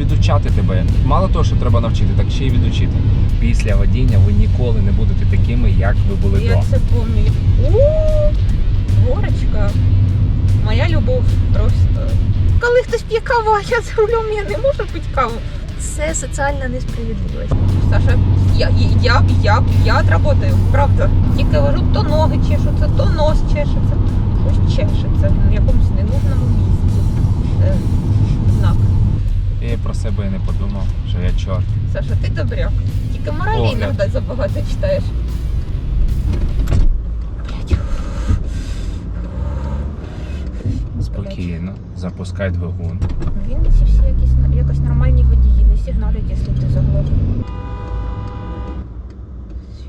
відучати тебе. Мало того, що треба навчити, так ще й відучити. Після водіння ви ніколи не будете такими, як ви були Я до. це пам'ятаю. Горочка. Моя любов просто. Коли хтось п'є каву, а я з рулем я не можу пити каву. Це соціальна несправедливість. Саша, я, я, я, я отработаю, правда. Тільки кажу, то ноги чешуться, то нос чешеться, щось чешеться в якомусь ненужному місці. Я про себе і не подумав, що я чорт. Саша, ти добряк. Тільки моралі іноді забагато читаєш. Спокійно, запускай двигун. Він ці всі якісь, якось нормальні водії, не сигналять, якщо ти заглохи.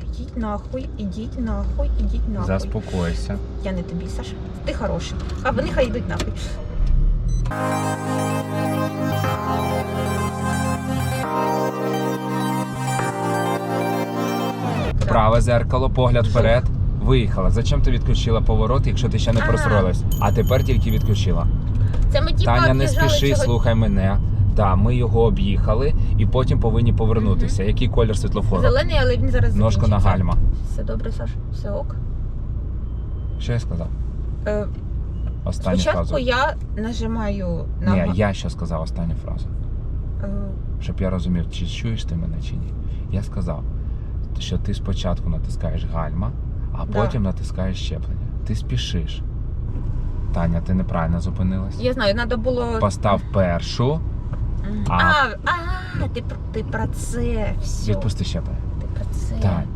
Ідіть нахуй, ідіть нахуй, ідіть нахуй. Заспокойся. Я не тобі, Саша. Ти хороший. А вони хай йдуть нахуй. Праве зеркало, погляд вперед. Виїхала. Зачем ти відключила поворот, якщо ти ще не А. простроїлась? А тепер тільки відключила. Це ми типа Таня, не об'їжджали спіши, цього- слухай мене. Так, ми його об'їхали і потім повинні повернутися. Який колір світлофору? Зелений, але він зараз Ножка на закінчиться. гальма. Все добре, Саш, все ок. Що я сказав? Е, Останню спочатку фразу. я нажимаю на Ні, га- я що сказав останню фразу. Е, Щоб я розумів, чи чуєш ти мене чи ні. Я сказав, що ти спочатку натискаєш гальма, а Да. потім натискаєш щеплення. Ти спішиш. Таня, ти неправильно зупинилась. Я знаю, треба було. Постав першу, А. А, а, ти, про- ти про це. Все. відпусти щеплення. Ти про це. Тань,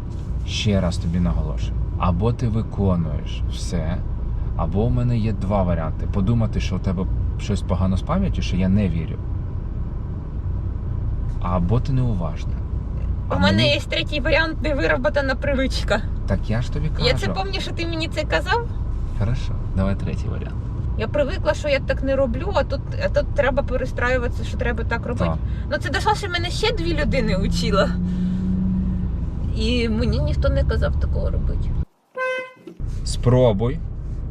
ще раз тобі наголошую. Або ти виконуєш все, або в мене є два варіанти. Подумати, що у тебе щось погано з пам'яттю, що я не вірю. Або ти неуважна. У мене є третій варіант невироботана привичка. Так я ж тобі кажу. Я це пам'ятаю, що ти мені це казав. Хорошо, давай третій варіант. Я привикла, що я так не роблю, а тут, а тут треба перестраюватися, що треба так робити. Так. Ну це Даша ще мене ще дві людини учила. І мені ніхто не казав такого робити. Спробуй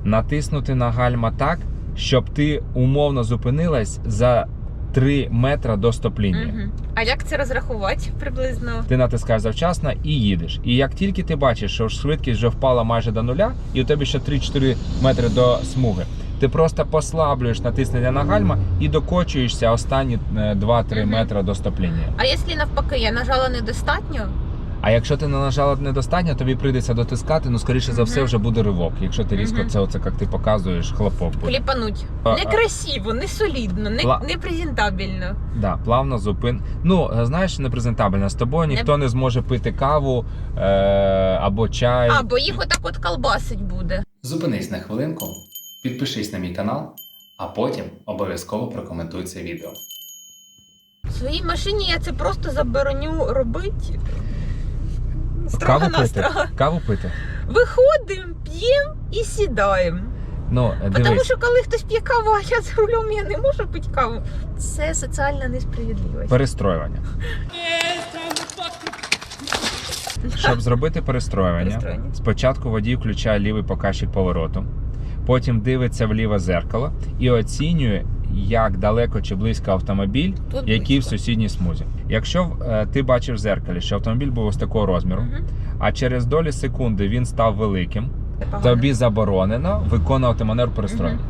натиснути на гальма так, щоб ти умовно зупинилась за 3 метра до стоп-лінії. Угу. А як це розрахувати приблизно? Ти натискаєш завчасно і їдеш. І як тільки ти бачиш, що швидкість вже впала майже до нуля, і у тебе ще 3-4 метри до смуги, ти просто послаблюєш натиснення на гальма і докочуєшся останні е, 2-3 угу. метри до стоп-лінії. А якщо навпаки я нажала недостатньо, А якщо ти не нажала недостатньо, тобі прийдеться дотискати, ну скоріше за все вже буде ривок. Якщо ти різко це оце, як ти показуєш, хлопок буде. кліпануть. Некрасиво, не солідно, не, Ла- не презентабельно. Да, плавно зупин. Ну, е, знаєш, непрезентабельно. З тобою ніхто не зможе пити каву е- або чай. А, бо їх отак от колбасить буде. Зупинись на хвилинку, підпишись на мій канал, а потім обов'язково прокоментуй це відео. В своїй машині я це просто забороню робити. Строго Каву пити. настрого. Каву пити. Виходимо, п'ємо і сідаємо. Ну, е, Тому дивись, що коли хтось п'є каву, а я з рулем я не можу пити каву. Це соціальна несправедливість. перестроювання. Щоб зробити перестроювання, Перестроювання. спочатку водій включає лівий показчик повороту, потім дивиться в ліве зеркало і оцінює, як далеко чи близько автомобіль, Тут який в близько. сусідній смузі. Якщо е, ти бачив в зеркалі, що автомобіль був ось такого розміру, Мгм. а через долі секунди він став великим, Це погано. тобі заборонено виконувати маневр перестроєння.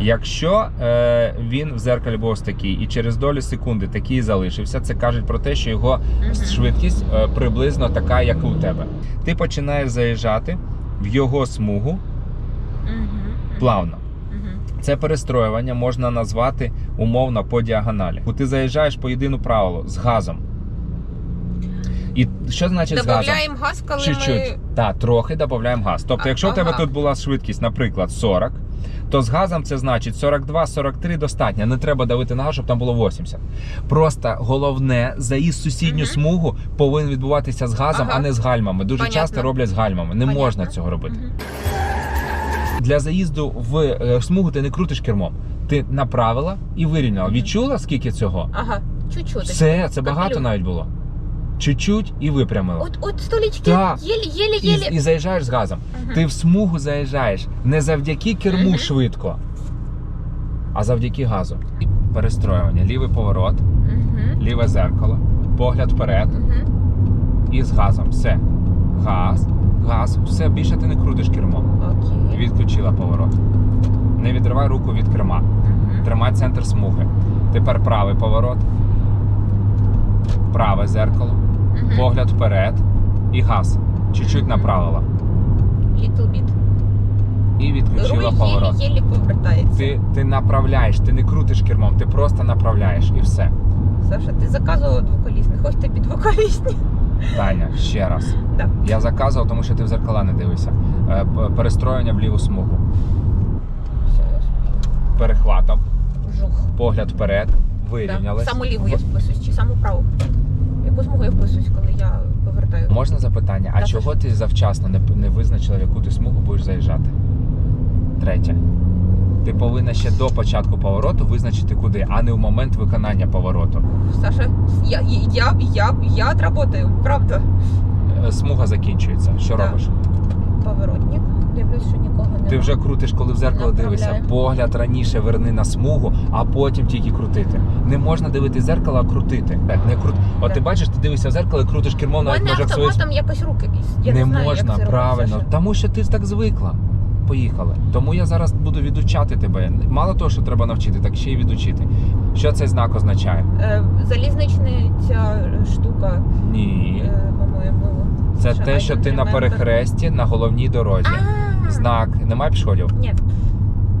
Якщо е, він в зеркалі був ось такий, і через долі секунди такий залишився, це каже про те, що його Мгм. швидкість е, приблизно така, як і у тебе. Ти починаєш заїжджати в його смугу Мгм. плавно. Це перестроювання можна назвати умовно по діагоналі. Бо ти заїжджаєш по єдину правилу з газом. І що значить з газом? Добавляємо газ, коли Чуть-чуть. ми... Так, трохи додаємо газ. Тобто, А, якщо у тебе тут була швидкість, наприклад, 40, то з газом це значить 42-43 достатньо. Не треба давити на газ, щоб там було 80. Просто головне, заїзд в сусідню Мгм. смугу повинен відбуватися з газом, Ага. а не з гальмами. Дуже Понятно. часто роблять з гальмами. Не Понятно. можна цього робити. Мгм. Для заїзду в е, смугу ти не крутиш кермом. Ти направила і вирівняла. Відчула, скільки цього? Ага, чуть-чуть. Все, це багато Капелюх. навіть було. Чуть-чуть і випрямила. От, от столічки Так. єлі-єлі-єлі. і заїжджаєш з газом. Ти в смугу заїжджаєш не завдяки керму Мгм. швидко, а завдяки газу. перестроювання. Лівий поворот, Угу. ліве зеркало, погляд вперед Угу. і з газом. Все. Газ, газ, все більше ти не крутиш кермо. Окей. Відключила поворот. Не відривай руку від керма. Тримай центр смуги. Тепер правий поворот. Праве зеркало. Погляд вперед. І газ. Чуть-чуть направила. Little bit. І відключила Руль поворот. єлі-єлі повертається. Ти, ти направляєш, ти не крутиш кермом, ти просто направляєш і все. Саша, ти заказував двоколісний, хоч ти під двоколісні. Таня, ще раз. Да. Я заказував, тому що ти в зеркала не дивишся. Е, Перестроєння в ліву смугу. Я. Перехватом, Жух. погляд вперед, Да. вирівнялись. Саму ліву я вписуюсь, чи саму праву? Яку смугу я вписуюсь, коли я повертаю? Можна запитання, а Так, чого ти завчасно не, не визначила, в яку ти смугу будеш заїжджати? Третє. Ти повинна ще до початку повороту визначити куди, а не в момент виконання повороту. Саша, я, я, я, я отработаю, правда. Е, Смуга закінчується. Що Так. робиш? Поворотник. Дивлюсь, що нікого немає. Ти вже крутиш, коли в зеркало Направляю. дивишся. Погляд раніше верни на смугу, а потім тільки крутити. Не можна дивитись в зеркало, а крутити. Не крут... От ти бачиш, ти дивишся в зеркало і крутиш У кермом, навіть може якось руки. Я не не, знаю, можна, як це правильно, робити, тому що ти так звикла. Поїхали. Тому я зараз буду відучати тебе. Мало того, що треба навчити, так ще й відучити. Що цей знак означає? Е, залізнична ця штука, Ні. е, по-моєму. Це те, що ти на перехресті на головній дорозі. Знак. Немає пішходів? Ні,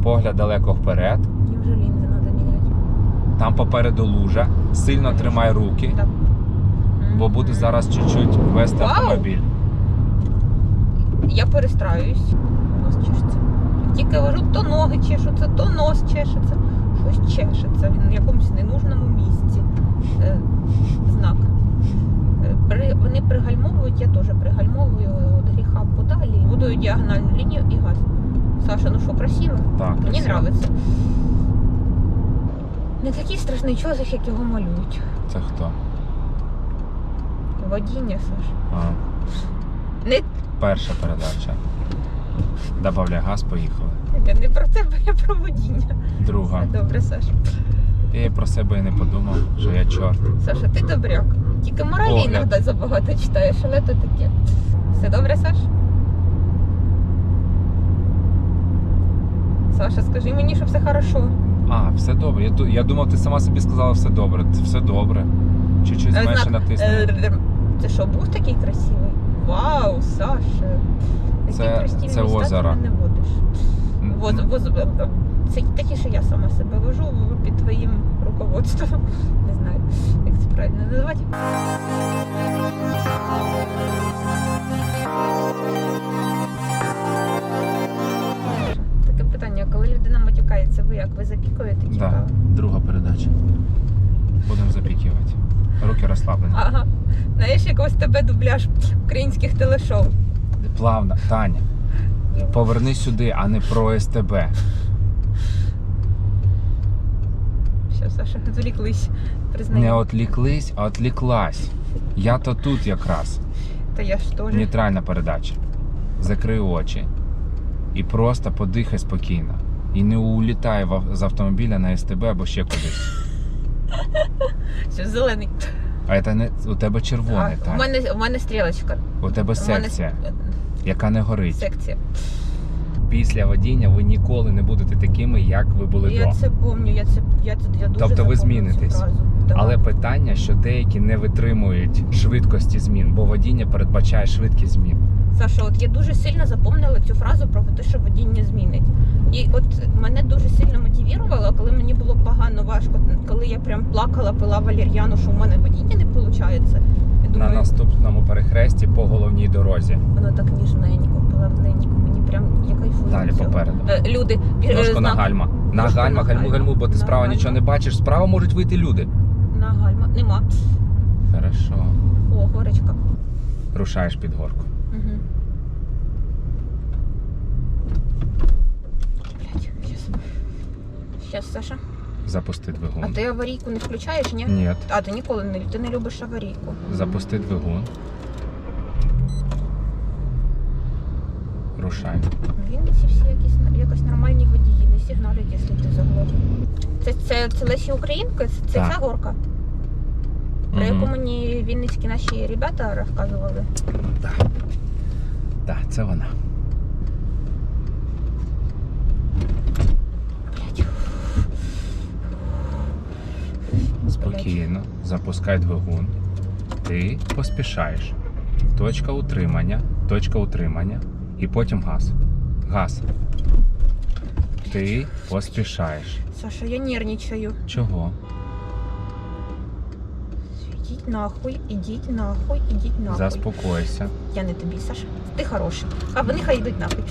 Погляд далеко вперед. вже лінзи треба міняти. Там попереду лужа. Сильно тримай руки, бо Мгм. зараз чуть-чуть вести Вау! автомобіль. Я перестраюсь. Нос чешеться. Тільки вожу, то ноги чешуться, то нос чешеться, щось чешеться. Він в якомусь ненужному місці. Е, знак. Вони пригальмовують, я теж пригальмовую от гріха подалі. Будую діагональну лінію і газ. Саша, ну що, красиво? Так, Мені красиво. подобається. Не такий страшний чоловік, як його малюють. Це хто? Водіння, Саша. А, Не, перша передача. Добавляй газ, поїхали. я не про тебе, я про водіння. Друга. Все добре, Саша. Я про себе і не подумав, що я чорт. Саша, ти добряк. Тільки моралі Погляд. іноді забагато читаєш, але то таке. Все добре, Саш? Саша, скажи мені, що все хорошо. А, все добре. Я, ду- я думав, ти сама собі сказала все добре. Це Все добре. Чуть-чуть Е, зменше знак, натисни. Е, Це що, був такий красивий? Вау, Саша. Такі Це- красиві це міста озеро. ти не будеш. Воз, воз, це точніше я сама себе вожу під твоїм руководством. Не знаю, як це правильно називати. Таке питання, коли людина матюкається, ви як ви запікуєте? чи Да, друга передача. Будемо запікувати. Руки розслаблені. Ага. Знаєш, як ось тебе дубляж українських телешоу. Плавно, Таня. Поверни сюди, а не про СТБ. Що, Саша, відволіклись, признаю. Не отліклись, а отліклась. Я то тут якраз. Та я ж теж. Нейтральна передача. Закрий очі і просто подихай спокійно. І не улітай з автомобіля на СТБ або ще кудись. Що, зелений. А це не у тебе червоний, а, у, мене, у мене стрілочка. У тебе У мене секція, яка не горить. секція. Після водіння ви ніколи не будете такими, як ви були Я до. це пам'ятаю, я це я, це- я дуже Тобто ви цю змінитесь. фразу. Да. Але питання, що деякі не витримують швидкості змін, бо водіння передбачає швидкість змін. Саша, от я дуже сильно запомнила цю фразу про те, що водіння змінить. І от мене дуже сильно мотивувало, коли мені було погано важко, коли я прям плакала, пила валір'яну, що в мене водіння не виходить. Я На наступному перехресті по головній дорозі. воно так ніжненько, плавненько, прям я кайфую. Далі від цього. попереду. Е, Люди, бі- е, на знак- гальма. На Ножку гальма, на гальму, гальма. гальму, бо ти На справа гальма. нічого не бачиш. Справа можуть вийти люди. на гальма. Нема. Хорошо. О, горочка. Рушаєш під горку. Угу. Блять, щас. Щас, Саша. Запусти А двигун. ти аварійку не включаєш, ні? Ні. А ти ніколи не ти не любиш аварійку. Запусти двигун. Рушай. В Вінниці всі якісь, якось нормальні водії, не сигналять, якщо ти заглох. Це, це, це Лесі Українка? Це, це ця горка, про Мгм. яку мені вінницькі наші ребята розказували. Так. Так, це вона. Спокійно, запускай двигун. Ти поспішаєш. Точка утримання, точка утримання і потім газ. Газ. Ти поспішаєш. Саша, я нервничаю. Чого? Ідіть нахуй, ідіть нахуй, ідіть нахуй. Заспокойся. Я не тобі, Саша. Ти хороший. А вони хай йдуть нахуй.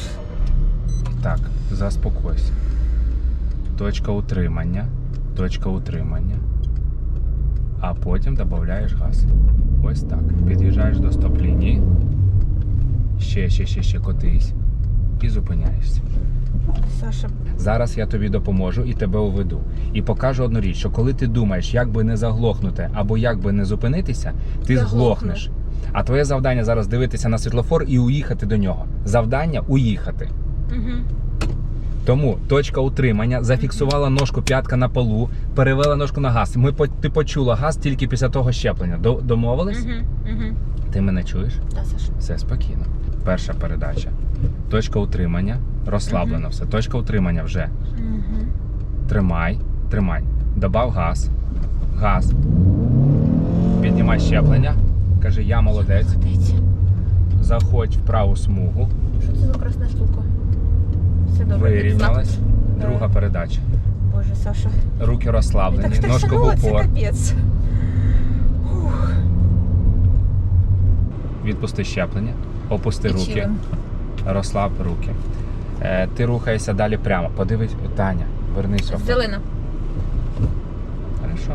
Так, заспокойся. Точка утримання, точка утримання. А потім додаєш газ. Ось так. Під'їжджаєш до стоп-лінії. Ще, ще, ще, ще котись. І зупиняєшся. Саша, Зараз я тобі допоможу і тебе уведу. І покажу одну річ, що коли ти думаєш, як би не заглохнути або як би не зупинитися, ти зглохнеш. А твоє завдання зараз дивитися на світлофор і уїхати до нього. Завдання уїхати. угу. Тому точка утримання зафіксувала ножку п'ятка на полу, перевела ножку на газ. Ми ти почула газ тільки після того щеплення. До- Домовились? Угу. Угу. Ти мене чуєш? Да, Саша. Все спокійно. Перша передача. Точка утримання. Розслаблено все. Точка утримання вже. Тримай, тримай. Добав газ. Газ. Піднімай щеплення. Кажи, я молодець. Заходь в праву смугу. Що це за красна штука? Все добре. Вирівнялась. Друга передача. Боже, Саша. Руки розслаблені, так ножку в упор. капець. Відпусти щеплення. Опусти руки. Відчуємо. Розслаб руки. Е, ти рухаєшся далі прямо. Подивись, Таня, вернися. Зелена. Хорошо.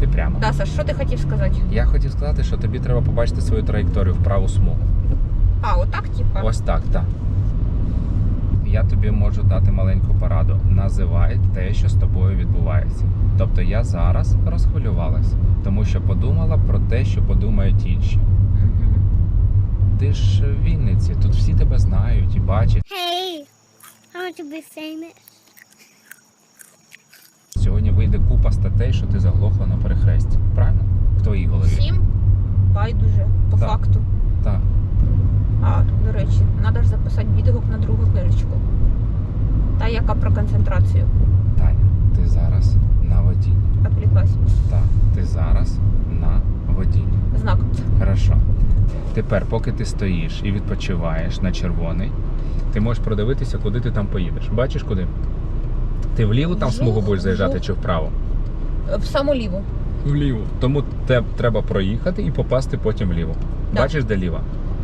Ти прямо. Да, Саш, що ти хотів сказати? Я хотів сказати, що тобі треба побачити свою траєкторію в праву смугу. А, отак, типа? Ось так, так. Я тобі можу дати маленьку пораду. Називай те, що з тобою відбувається. Тобто я зараз розхвилювалася, тому що подумала про те, що подумають інші. Ти ж в Вінниці, тут всі тебе знають і бачать. Hey, I want to be famous. Сьогодні вийде купа статей, що ти заглохла на перехресті. Правильно? В твоїй голові. Всім байдуже, по Так. факту. Так. А, до речі, треба ж записати відгук на другу книжечку. Та яка про концентрацію. Таня, ти зараз на водінні. Отвлеклась. Так, ти зараз на водінні. Знак. Хорошо. Тепер, поки ти стоїш і відпочиваєш на червоний, ти можеш продивитися, куди ти там поїдеш. Бачиш куди? Ти вліву там смугу будеш заїжджати чи вправо? Е, В саму ліву. Вліву. Тому те треба проїхати і попасти потім вліво. Да. Бачиш, де ліва?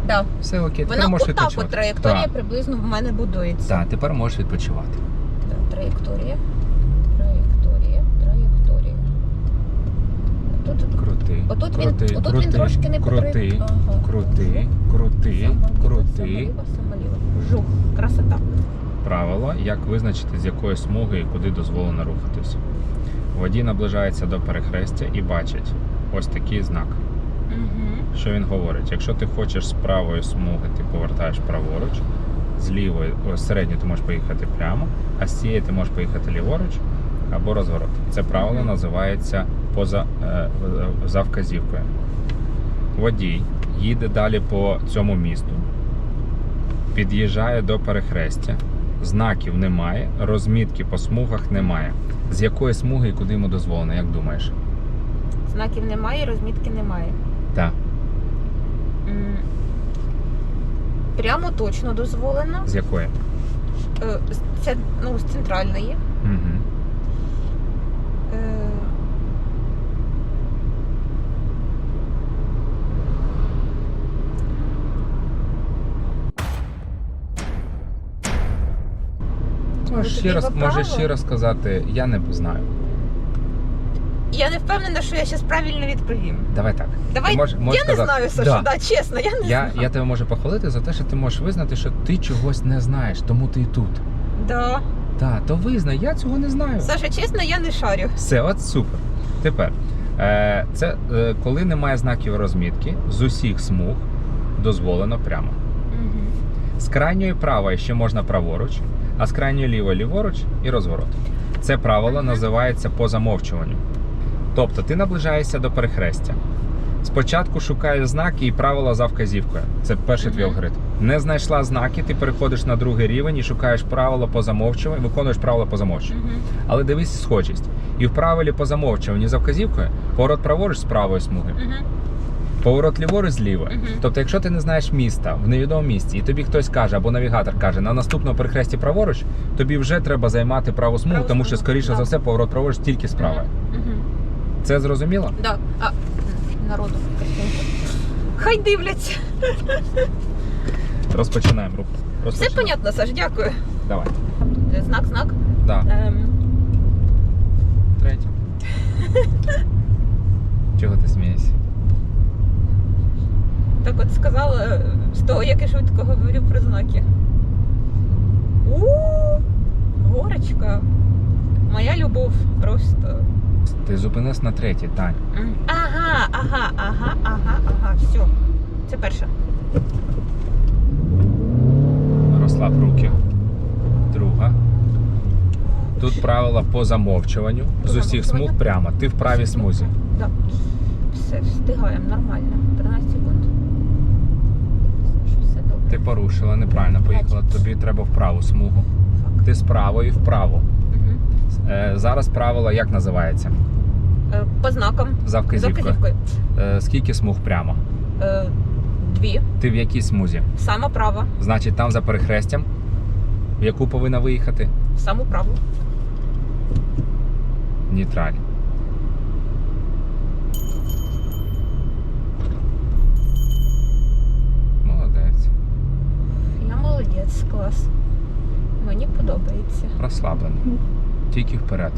Да. Все окей, тепер Вона можеш отак от відпочивати. траєкторія Так, приблизно в мене будується. так, тепер можеш відпочивати. Траєкторія. Траєкторія. Тут, Крути. отут він, крути, отут крути, він трошки не крути, Ага. крути, крути, крути. Жух. Красота. Правило, як визначити, з якої смуги і куди дозволено рухатись. Водій наближається до перехрестя і бачить ось такий знак. Угу. Що він говорить? Якщо ти хочеш з правої смуги, ти повертаєш праворуч, з лівої, з середньої ти можеш поїхати прямо, а з цієї ти можеш поїхати ліворуч або розворот. Це правило називається поза, е, е, за вказівкою. Водій їде далі по цьому місту, під'їжджає до перехрестя, знаків немає, розмітки по смугах немає. З якої смуги і куди йому дозволено, як думаєш? Знаків немає, розмітки немає. Так. М, Прямо точно дозволено. З якої? Е, з- Це ну, з центральної. Угу. Е, Можеш ще, раз, можеш ще раз сказати, я не знаю. Я не впевнена, що я зараз правильно відповім. Давай так. Давай. Ти можеш, можеш я не сказати, знаю, Саша, Да. да. чесно, я не Я, знаю. я тебе можу похвалити за те, що ти можеш визнати, що ти чогось не знаєш, тому ти і тут. Да. Так, то визнай, я цього не знаю. Саша, чесно, я не шарю. Все, от супер. Тепер, е, це е, коли немає знаків розмітки, з усіх смуг дозволено прямо. Угу. З крайньої правої ще можна праворуч, а з крайньої лівої ліворуч і розворот. Це правило називається по замовчуванню. Тобто ти наближаєшся до перехрестя. Спочатку шукаєш знаки і правила за вказівкою. Це перший твій алгоритм. Не знайшла знаки, ти переходиш на другий рівень і шукаєш правила по замовчуванню, виконуєш правила по замовчуванню. Але дивись схожість. І в правилі по замовчуванню за вказівкою поворот праворуч з правої смуги. Поворот ліворуч з лівої. Мгм. Тобто, якщо ти не знаєш міста в невідомому місці, і тобі хтось каже, або навігатор каже, на наступному перехресті праворуч, тобі вже треба займати праву смугу, Праву тому що, скоріше да. за все, поворот праворуч тільки справа. Угу. Це зрозуміло? Да. А, народу. Хай дивляться. Розпочинаємо рух. Все понятно, Саш, дякую. Давай. Знак, знак. Да. Ем, Третє. Чого ти смієшся? Так от сказала е, з того, як я швидко говорю про знаки. У, -у, -у горочка. Моя любов просто. Ти зупинись на третій, Тань. Ага, ага, ага, ага, ага. Все. Це перша. Розслаб руки. Друга. Тут правила по замовчуванню. З усіх смуг прямо. Ти в правій смузі. Да. Все, встигаємо нормально. 13 секунд. Ти порушила, неправильно поїхала. Тобі треба в праву смугу. Ти з правої вправо. Е, зараз правило як називається? Е, по знакам. За За вказівкою. вказівкою. Е, скільки смуг прямо? Е, дві. Ти в якій смузі? Сама права. Значить, там за перехрестям, в яку повинна виїхати? В Саму праву. Нейтраль. Молодець. Я молодець, клас. Мені подобається. Розслаблено. Тільки вперед.